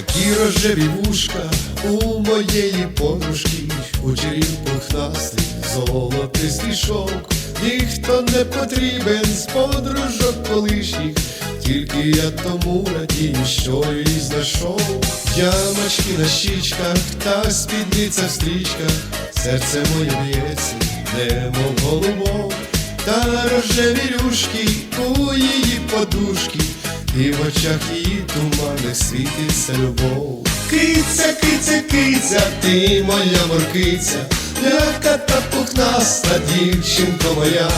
Які рожеві вушка у моєї подружки, у черів пухнастий, золотий стішок, ніхто не потрібен з подружок колишніх, тільки я тому радію, що її знайшов. Ямочки на щічках та спідниця в стрічках, серце моє б'ється, немов голубок, та рожеві рюшки у її подушки. І в очах її тумани світиться любов. Киця, киця, киця, ти моя моркиця, ляка та пухнаста дівчинко моя.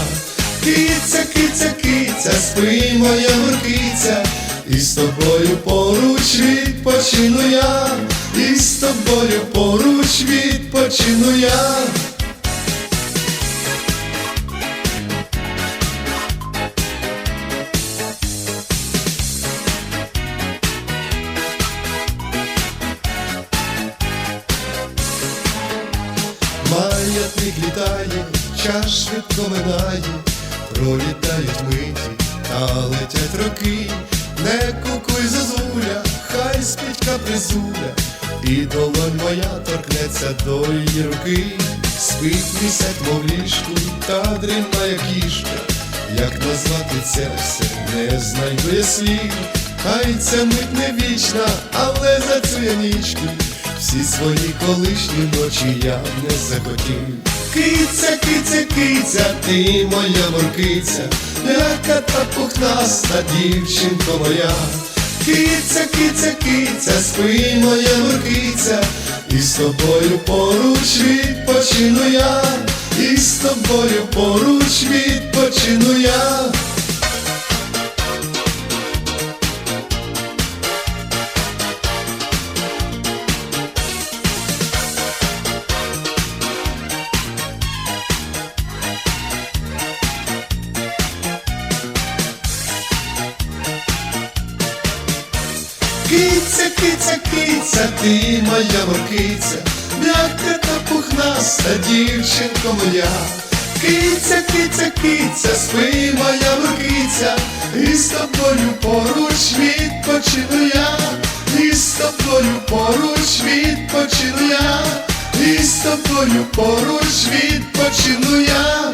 Киця, киця, киця, спи моя моркиця, і з тобою поруч відпочину я, і з тобою поруч відпочину я. Маятник літає, час швидко минає, пролітають миті, та летять роки, не кукуй зозуля, хай спить капризуля, і долонь моя торкнеться до її руки, спить місяць, мов ліжку, та дрімає кішка, як назвати це все, не знайду я слів, хай ця мить не вічна, але за цю я нічку всі свої колишні ночі я не захотів. Киця, киця, киця, ти моя моркиця, ляка та пухнаста дівчинко моя. Киця, киця, киця, спи моя моркиця, і з тобою поруч відпочину я, і з тобою поруч відпочину я. Киця, киця, киця, ти моя моркиця, м'яка та пухнаста дівчинко моя. Киця, киця, киця, спи моя моркиця, і з тобою поруч відпочину я, і з тобою поруч відпочину я, і з тобою поруч відпочину я.